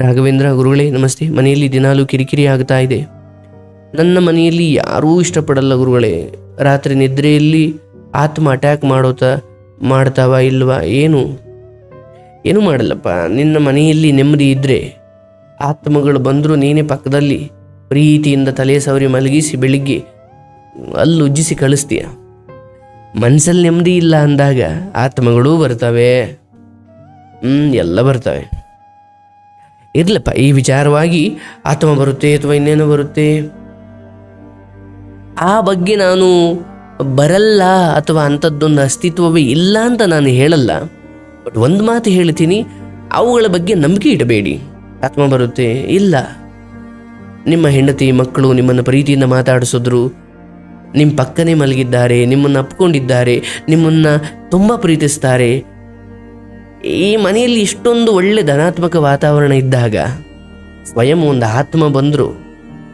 ರಾಘವೇಂದ್ರ ಗುರುಗಳೇ, ನಮಸ್ತೆ. ಮನೆಯಲ್ಲಿ ದಿನಾಲೂ ಕಿರಿಕಿರಿ ಆಗ್ತಾ ಇದೆ. ನನ್ನ ಮನೆಯಲ್ಲಿ ಯಾರೂ ಇಷ್ಟಪಡಲ್ಲ ಗುರುಗಳೇ. ರಾತ್ರಿ ನಿದ್ರೆಯಲ್ಲಿ ಆತ್ಮ ಅಟ್ಯಾಕ್ ಮಾಡೋತ, ಮಾಡ್ತಾವ ಇಲ್ವಾ? ಏನು? ಏನು ಮಾಡಲ್ಲಪ್ಪ. ನಿನ್ನ ಮನೆಯಲ್ಲಿ ನೆಮ್ಮದಿ ಇದ್ದರೆ ಆತ್ಮಗಳು ಬಂದರೂ ನೀನೇ ಪಕ್ಕದಲ್ಲಿ ಪ್ರೀತಿಯಿಂದ ತಲೆ ಸವರಿ ಮಲಗಿಸಿ ಬೆಳಿಗ್ಗೆ ಅಲ್ಲಿ ಉಜ್ಜಿಸಿ ಕಳಿಸ್ತೀಯ. ಮನಸ್ಸಲ್ಲಿ ನೆಮ್ಮದಿ ಇಲ್ಲ ಅಂದಾಗ ಆತ್ಮಗಳೂ ಬರ್ತವೆ. ಹ್ಞೂ ಎಲ್ಲ ಬರ್ತವೆ. ಇರ್ಲಪ್ಪ, ಈ ವಿಚಾರವಾಗಿ ಆತ್ಮ ಬರುತ್ತೆ ಅಥವಾ ಇನ್ನೇನೋ ಬರುತ್ತೆ? ಆ ಬಗ್ಗೆ ನಾನು ಬರಲ್ಲ ಅಥವಾ ಅಂಥದ್ದೊಂದು ಅಸ್ತಿತ್ವವೇ ಇಲ್ಲ ಅಂತ ನಾನು ಹೇಳಲ್ಲ. ಬಟ್ ಒಂದು ಮಾತು ಹೇಳ್ತೀನಿ, ಅವುಗಳ ಬಗ್ಗೆ ನಂಬಿಕೆ ಇಡಬೇಡಿ. ಆತ್ಮ ಬರುತ್ತೆ ಇಲ್ಲ. ನಿಮ್ಮ ಹೆಂಡತಿ, ಮಕ್ಕಳು ನಿಮ್ಮನ್ನು ಪ್ರೀತಿಯಿಂದ ಮಾತಾಡಿಸಿದ್ರು, ನಿಮ್ಮ ಪಕ್ಕನೇ ಮಲಗಿದ್ದಾರೆ, ನಿಮ್ಮನ್ನು ಅಪ್ಕೊಂಡಿದ್ದಾರೆ, ನಿಮ್ಮನ್ನು ತುಂಬ ಪ್ರೀತಿಸ್ತಾರೆ ಈ ಮನೆಯಲ್ಲಿ ಇಷ್ಟೊಂದು ಒಳ್ಳೆ ಧನಾತ್ಮಕ ವಾತಾವರಣ ಇದ್ದಾಗ ಸ್ವಯಂ ಒಂದು ಆತ್ಮ ಬಂದರೂ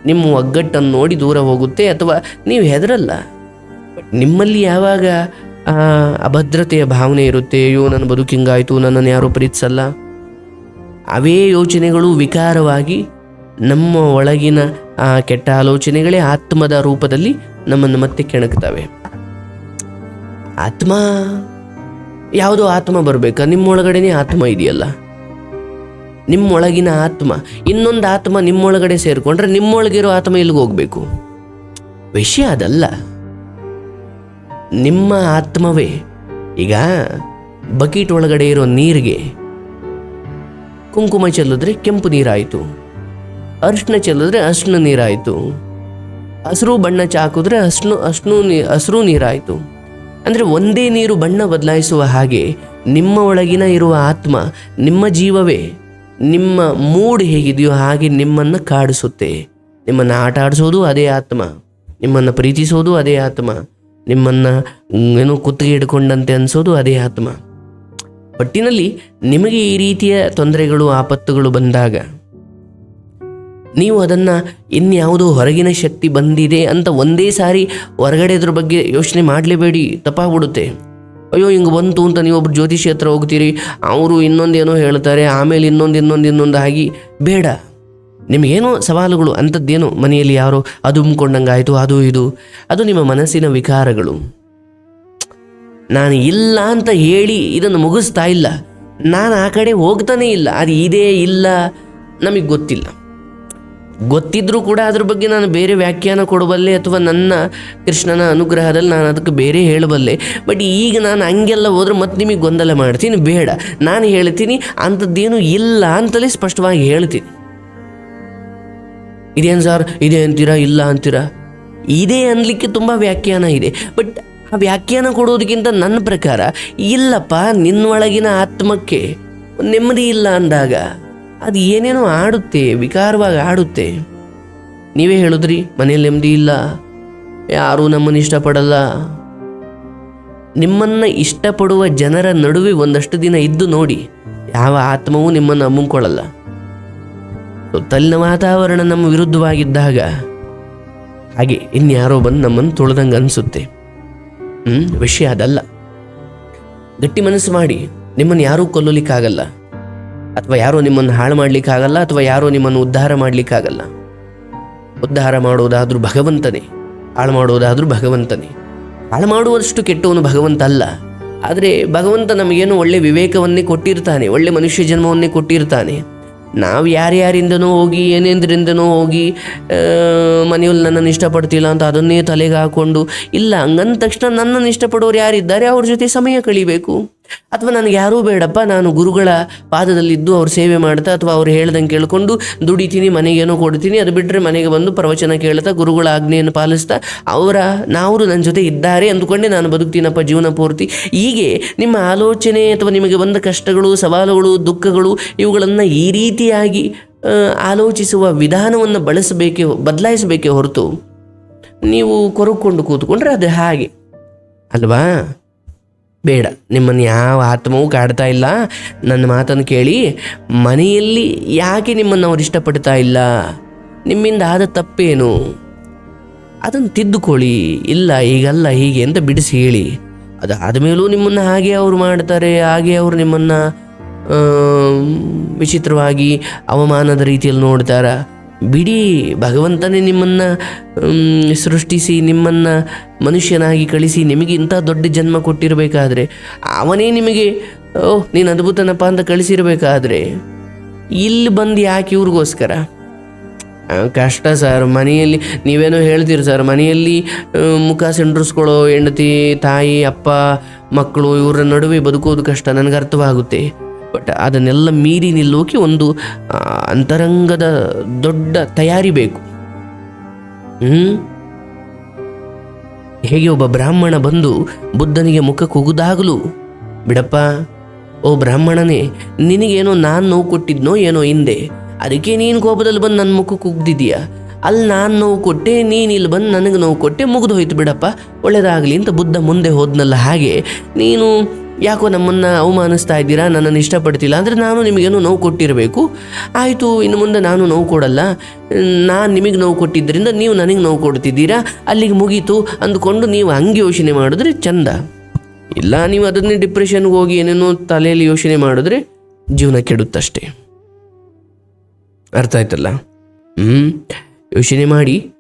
ನಿಮ್ಮ ಒಗ್ಗಟ್ಟನ್ನು ನೋಡಿ ದೂರ ಹೋಗುತ್ತೆ ಅಥವಾ ನೀವು ಹೆದರಲ್ಲ? ನಿಮ್ಮಲ್ಲಿ ಯಾವಾಗ ಅಭದ್ರತೆಯ ಭಾವನೆ ಇರುತ್ತೆ? ಅಯ್ಯೋ, ನನ್ನ ಬದುಕಿಂಗಾಯಿತು ನನ್ನನ್ನು ಯಾರೂ ಪ್ರೀತಿಸಲ್ಲ? ಅವೇ ಯೋಚನೆಗಳು ವಿಕಾರವಾಗಿ ನಮ್ಮ ಒಳಗಿನ, ಆ, ಕೆಟ್ಟ ಆಲೋಚನೆಗಳೇ ಆತ್ಮದ ರೂಪದಲ್ಲಿ ನಮ್ಮನ್ನು ಮತ್ತೆ ಕೆಣಕ್ತವೆ. ಆತ್ಮ ಯಾವುದೋ ಆತ್ಮ ಬರಬೇಕಾ. ನಿಮ್ಮೊಳಗಡೆನೇ ಆತ್ಮ ಇದೆಯಲ್ಲ? ನಿಮ್ಮೊಳಗಿನ ಆತ್ಮ. ಇನ್ನೊಂದು ಆತ್ಮ ನಿಮ್ಮೊಳಗಡೆ ಸೇರಿಕೊಂಡ್ರೆ ನಿಮ್ಮೊಳಗಿರೋ ಆತ್ಮ ಎಲ್ಲಿಗೆ ಹೋಗ್ಬೇಕು? ವಿಷಯ ಅದಲ್ಲ. ನಿಮ್ಮ ಆತ್ಮವೇ. ಈಗ ಬಕೀಟ್ ಒಳಗಡೆ ಇರೋ ನೀರಿಗೆ ಕುಂಕುಮ ಚೆಲ್ಲಿದ್ರೆ ಕೆಂಪು ನೀರಾಯಿತು. ಅರ್ಶಿನ ಚೆಲ್ಲಿದ್ರೆ ಅರ್ಶಿನ ನೀರಾಯಿತು. ಹಸಿರು ಬಣ್ಣ ಚಾಕಿದ್ರೆ ಅಶ್ನು ಅಶ್ನು ನೀ ಹಸಿರು ನೀರಾಯಿತು. ಅಂದರೆ ಒಂದೇ ನೀರು ಬಣ್ಣ ಬದಲಾಯಿಸುವ ಹಾಗೆ ನಿಮ್ಮ ಒಳಗಿನ ಇರುವ ಆತ್ಮ, ನಿಮ್ಮ ಜೀವವೇ, ನಿಮ್ಮ ಮೂಡ್ ಹೇಗಿದೆಯೋ ಹಾಗೆ ನಿಮ್ಮನ್ನು ಕಾಡಿಸುತ್ತೆ. ನಿಮ್ಮನ್ನು ಆಟ ಆಡಿಸೋದು ಅದೇ ಆತ್ಮ, ನಿಮ್ಮನ್ನು ಪ್ರೀತಿಸೋದು ಅದೇ ಆತ್ಮ, ನಿಮ್ಮನ್ನು ಏನೋ ಕುತ್ತಿಗೆ ಹಿಡ್ಕೊಂಡಂತೆ ಅನಿಸೋದು ಅದೇ ಆತ್ಮ. ಒಟ್ಟಿನಲ್ಲಿ ನಿಮಗೆ ಈ ರೀತಿಯ ತೊಂದರೆಗಳು, ಆಪತ್ತುಗಳು ಬಂದಾಗ ನೀವು ಅದನ್ನು ಇನ್ಯಾವುದೋ ಹೊರಗಿನ ಶಕ್ತಿ ಬಂದಿದೆ ಅಂತ ಒಂದೇ ಸಾರಿ ಹೊರಗಡೆ ಇದ್ರ ಬಗ್ಗೆ ಯೋಚನೆ ಮಾಡಲೇಬೇಡಿ, ತಪ್ಪಾಗ್ಬಿಡುತ್ತೆ. ಅಯ್ಯೋ, ಹಿಂಗೆ ಬಂತು ಅಂತ ನೀವೊಬ್ರು ಜ್ಯೋತಿಷಿ ಹತ್ರ ಹೋಗ್ತೀರಿ, ಅವರು ಇನ್ನೊಂದೇನೋ ಹೇಳ್ತಾರೆ, ಆಮೇಲೆ ಇನ್ನೊಂದು ಇನ್ನೊಂದು ಇನ್ನೊಂದು ಆಗಿ ಬೇಡ. ನಿಮಗೇನೋ ಸವಾಲುಗಳು, ಅಂಥದ್ದೇನು ಮನೆಯಲ್ಲಿ ಯಾರೋ ಅದು ಆಯಿತು ಅದು ಇದು. ಅದು ನಿಮ್ಮ ಮನಸ್ಸಿನ ವಿಕಾರಗಳು. ನಾನು ಇಲ್ಲ ಅಂತ ಹೇಳಿ ಇದನ್ನು ಮುಗಿಸ್ತಾ ಇಲ್ಲ. ನಾನು ಆ ಕಡೆ ಹೋಗ್ತಾನೇ ಇಲ್ಲ. ಅದು ಇದೇ ಇಲ್ಲ, ನಮಗೆ ಗೊತ್ತಿಲ್ಲ. ಗೊತ್ತಿದ್ರೂ ಕೂಡ ಅದ್ರ ಬಗ್ಗೆ ನಾನು ಬೇರೆ ವ್ಯಾಖ್ಯಾನ ಕೊಡಬಲ್ಲೆ ಅಥವಾ ನನ್ನ ಕೃಷ್ಣನ ಅನುಗ್ರಹದಲ್ಲಿ ನಾನು ಅದಕ್ಕೆ ಬೇರೆ ಹೇಳಬಲ್ಲೆ. ಬಟ್ ಈಗ ನಾನು ಹಂಗೆಲ್ಲ ಹೋದ್ರೆ ಮತ್ತೆ ನಿಮಗೆ ಗೊಂದಲ ಮಾಡ್ತೀನಿ, ಬೇಡ. ನಾನು ಹೇಳ್ತೀನಿ, ಅಂಥದ್ದೇನು ಇಲ್ಲ ಅಂತಲೇ ಸ್ಪಷ್ಟವಾಗಿ ಹೇಳ್ತೀನಿ. ಇದೇನು ಸರ್ ಇದೆ ಅಂತೀರಾ? ಇಲ್ಲ ಅಂತೀರಾ? ಇದೆ ಅನ್ಲಿಕ್ಕೆ ತುಂಬ ವ್ಯಾಖ್ಯಾನ ಇದೆ. ಬಟ್ ಆ ವ್ಯಾಖ್ಯಾನ ಕೊಡೋದಕ್ಕಿಂತ ನನ್ನ ಪ್ರಕಾರ, ಇಲ್ಲಪ್ಪ ನಿನ್ನೊಳಗಿನ ಆತ್ಮಕ್ಕೆ ನೆಮ್ಮದಿ ಇಲ್ಲ ಅಂದಾಗ ಅದು ಏನೇನೋ ಆಡುತ್ತೆ, ವಿಕಾರವಾಗಿ ಆಡುತ್ತೆ. ನೀವೇ ಹೇಳಿದ್ರಿ ಮನೇಲಿ ನೆಮ್ಮದಿ ಇಲ್ಲ, ಯಾರೂ ನಮ್ಮನ್ನು ಇಷ್ಟಪಡಲ್ಲ. ನಿಮ್ಮನ್ನು ಇಷ್ಟಪಡುವ ಜನರ ನಡುವೆ ಒಂದಷ್ಟು ದಿನ ಇದ್ದು ನೋಡಿ, ಯಾವ ಆತ್ಮವೂ ನಿಮ್ಮನ್ನು ಅಮ್ಮಂಕೊಳ್ಳಲ್ಲ ಸುತ್ತಲಿನ ವಾತಾವರಣ ನಮ್ಮ ವಿರುದ್ಧವಾಗಿದ್ದಾಗ, ಹಾಗೆ ಇನ್ಯಾರೋ ಬಂದು ನಮ್ಮನ್ನು ತುಳಿದಂಗೆ ಅನಿಸುತ್ತೆ. ಹ್ಞೂ ವಿಷಯ ಅದಲ್ಲ. ಗಟ್ಟಿ ಮನಸ್ಸು ಮಾಡಿ, ನಿಮ್ಮನ್ನು ಯಾರೂ ಕೊಲ್ಲಲಿಕ್ಕಾಗಲ್ಲ. ಅಥವಾ ಯಾರೂ ನಿಮ್ಮನ್ನು ಹಾಳು ಮಾಡಲಿಕ್ಕಾಗಲ್ಲ ಅಥವಾ ಯಾರೋ ನಿಮ್ಮನ್ನು ಉದ್ಧಾರ ಮಾಡಲಿಕ್ಕಾಗಲ್ಲ. ಉದ್ಧಾರ ಮಾಡುವುದಾದರೂ ಭಗವಂತನೇ, ಹಾಳು ಮಾಡುವುದಾದರೂ ಭಗವಂತನೇ. ಹಾಳು ಮಾಡುವಷ್ಟು ಕೆಟ್ಟವನು ಭಗವಂತ ಅಲ್ಲ ಆದರೆ ಭಗವಂತ ನಮಗೇನು ಒಳ್ಳೆ ವಿವೇಕವನ್ನೇ ಕೊಟ್ಟಿರ್ತಾನೆ, ಒಳ್ಳೆ ಮನುಷ್ಯ ಜನ್ಮವನ್ನೇ ಕೊಟ್ಟಿರ್ತಾನೆ. ನಾವು ಯಾರ್ಯಾರಿಂದನೋ ಹೋಗಿ, ಏನೇಂದ್ರಿಂದನೋ ಹೋಗಿ ಮನೆಯಲ್ಲಿ ನನ್ನನ್ನು ಇಷ್ಟಪಡ್ತಿಲ್ಲ ಅಂತ ಅದನ್ನೇ ತಲೆಗೆ ಹಾಕ್ಕೊಂಡು ಇಲ್ಲ, ಹಂಗಂದ ತಕ್ಷಣ ನನ್ನನ್ನು ಇಷ್ಟಪಡೋರು ಯಾರಿದ್ದಾರೆ, ಅವ್ರ ಜೊತೆ ಸಮಯ ಕಳಿಬೇಕು. ಅಥವಾ ನನಗೆ ಯಾರೂ ಬೇಡಪ್ಪ, ನಾನು ಗುರುಗಳ ಪಾದದಲ್ಲಿದ್ದು ಅವ್ರ ಸೇವೆ ಮಾಡ್ತಾ ಅಥವಾ ಅವ್ರು ಹೇಳ್ದಂಗೆ ಕೇಳ್ಕೊಂಡು ದುಡಿತೀನಿ ಮನೆಗೇನೋ ಕೊಡ್ತೀನಿ, ಅದು ಬಿಟ್ಟರೆ ಮನೆಗೆ ಬಂದು ಪ್ರವಚನ ಕೇಳ್ತಾ, ಗುರುಗಳ ಆಜ್ಞೆಯನ್ನು ಪಾಲಿಸ್ತಾ, ಅವರ, ನಾವರು ನನ್ನ ಜೊತೆ ಇದ್ದಾರೆ ಅಂದುಕೊಂಡೆ ನಾನು ಬದುಕ್ತೀನಪ್ಪ ಜೀವನ ಪೂರ್ತಿ. ಹೀಗೆ ನಿಮ್ಮ ಆಲೋಚನೆ ಅಥವಾ ನಿಮಗೆ ಬಂದ ಕಷ್ಟಗಳು, ಸವಾಲುಗಳು, ದುಃಖಗಳು, ಇವುಗಳನ್ನು ಈ ರೀತಿಯಾಗಿ ಆಲೋಚಿಸುವ ವಿಧಾನವನ್ನು ಬಳಸಬೇಕೆ, ಬದಲಾಯಿಸಬೇಕೇ ಹೊರತು ನೀವು ಕೊರಕೊಂಡು ಕೂತ್ಕೊಂಡ್ರೆ ಅದು ಹಾಗೆ. ಅಲ್ವಾ? ಬೇಡ. ನಿಮ್ಮನ್ನು ಯಾವ ಆತ್ಮವೂ ಕಾಡ್ತಾ ಇಲ್ಲ. ನನ್ನ ಮಾತನ್ನು ಕೇಳಿ, ಮನೆಯಲ್ಲಿ ಯಾಕೆ ನಿಮ್ಮನ್ನು ಅವ್ರು ಇಷ್ಟಪಡ್ತಾ ಇಲ್ಲ? ನಿಮ್ಮಿಂದ ಆದ ತಪ್ಪೇನು? ಅದನ್ನು ತಿದ್ದುಕೊಳ್ಳಿ. ಇಲ್ಲ, ಈಗಲ್ಲ, ಹೀಗೆ ಅಂತ ಬಿಡಿಸಿ ಹೇಳಿ. ಅದಾದ ಮೇಲೂ ನಿಮ್ಮನ್ನು ಹಾಗೆ ಅವರು ಮಾಡ್ತಾರೆ, ಹಾಗೆ ಅವರು ನಿಮ್ಮನ್ನು ವಿಚಿತ್ರವಾಗಿ ಅವಮಾನದ ರೀತಿಯಲ್ಲಿ ನೋಡ್ತಾರ? ಬಿಡಿ ಭಗವಂತನೇ ನಿಮ್ಮನ್ನು ಸೃಷ್ಟಿಸಿ, ನಿಮ್ಮನ್ನು ಮನುಷ್ಯನಾಗಿ ಕಳಿಸಿ, ನಿಮಗೆ ಇಂಥ ದೊಡ್ಡ ಜನ್ಮ ಕೊಟ್ಟಿರಬೇಕಾದ್ರೆ, ಅವನೇ ನಿಮಗೆ ಓಹ್ ನೀನು ಅದ್ಭುತನಪ್ಪ ಅಂತ ಕಳಿಸಿರಬೇಕಾದ್ರೆ, ಇಲ್ಲಿ ಬಂದು ಯಾಕೆ ಇವ್ರಿಗೋಸ್ಕರ? ಕಷ್ಟ ಸರ್, ಮನೆಯಲ್ಲಿ, ನೀವೇನೋ ಹೇಳ್ತೀರಿ ಸರ್, ಮನೆಯಲ್ಲಿ ಮುಖ ಸೆಂಡ್ರಿಸ್ಕೊಳ್ಳೋ ಹೆಂಡತಿ, ತಾಯಿ, ಅಪ್ಪ, ಮಕ್ಕಳು, ಇವರ ನಡುವೆ ಬದುಕೋದು ಕಷ್ಟ ನನಗೆ ಅರ್ಥವಾಗುತ್ತೆ ಬಟ್ ಅದನ್ನೆಲ್ಲ ಮೀರಿ ನಿಲ್ಲೋಕೆ ಒಂದು ಅಂತರಂಗದ ದೊಡ್ಡ ತಯಾರಿ ಬೇಕು. ಹ್ಞೂ ಹೇಗೆ ಒಬ್ಬ ಬ್ರಾಹ್ಮಣ ಬಂದು ಬುದ್ಧನಿಗೆ ಮುಖ ಕುಗುದಾಗಲೂ, ಬಿಡಪ್ಪ, ಓ ಬ್ರಾಹ್ಮಣನೇ, ನಿನಗೇನೋ ನಾನು ನೋವು ಕೊಟ್ಟಿದ್ನೋ ಏನೋ ಹಿಂದೆ, ಅದಕ್ಕೆ ನೀನು ಕೋಪದಲ್ಲಿ ಬಂದು ನನ್ನ ಮುಖ ಕುಗ್ದಿದೀಯ ಅಲ್ಲಿ ನಾನು ನೋವು ಕೊಟ್ಟೆ, ನೀನು ಇಲ್ಲಿ ಬಂದು ನನಗೆ ನೋವು ಕೊಟ್ಟೆ, ಮುಗಿದು ಹೋಯ್ತು ಬಿಡಪ್ಪ, ಒಳ್ಳೇದಾಗಲಿ ಅಂತ ಬುದ್ಧ ಮುಂದೆ ಹೋದ್ನಲ್ಲ ಹಾಗೆ, ನೀನು ಯಾಕೋ ನಮ್ಮನ್ನು ಅವಮಾನಿಸ್ತಾ ಇದ್ದೀರಾ? ನನ್ನನ್ನು ಇಷ್ಟಪಡ್ತಿಲ್ಲ. ಅಂದರೆ ನಾನು ನಿಮಗೇನು ನೋವು ಕೊಟ್ಟಿರಬೇಕು. ಆಯಿತು, ಇನ್ನು ಮುಂದೆ ನಾನು ನೋವು ಕೊಡಲ್ಲ. ನಾನು ನಿಮಗೆ ನೋವು ಕೊಟ್ಟಿದ್ದರಿಂದ ನೀವು ನನಗೆ ನೋವು ಕೊಡ್ತಿದ್ದೀರಾ? ಅಲ್ಲಿಗೆ ಮುಗೀತು. ಅಂದುಕೊಂಡು ನೀವು ಹಂಗೆ ಯೋಚನೆ ಮಾಡಿದ್ರೆ ಚಂದ. ಇಲ್ಲ, ನೀವು ಅದನ್ನೇ ಡಿಪ್ರೆಷನ್ಗೆ ಹೋಗಿ ಏನೇನೋ ತಲೆಯಲ್ಲಿ ಯೋಚನೆ ಮಾಡಿದ್ರೆ ಜೀವನ ಕೆಡುತ್ತಷ್ಟೇ. ಅರ್ಥ ಆಯ್ತಲ್ಲ? ಹ್ಞೂ ಯೋಚನೆ ಮಾಡಿ.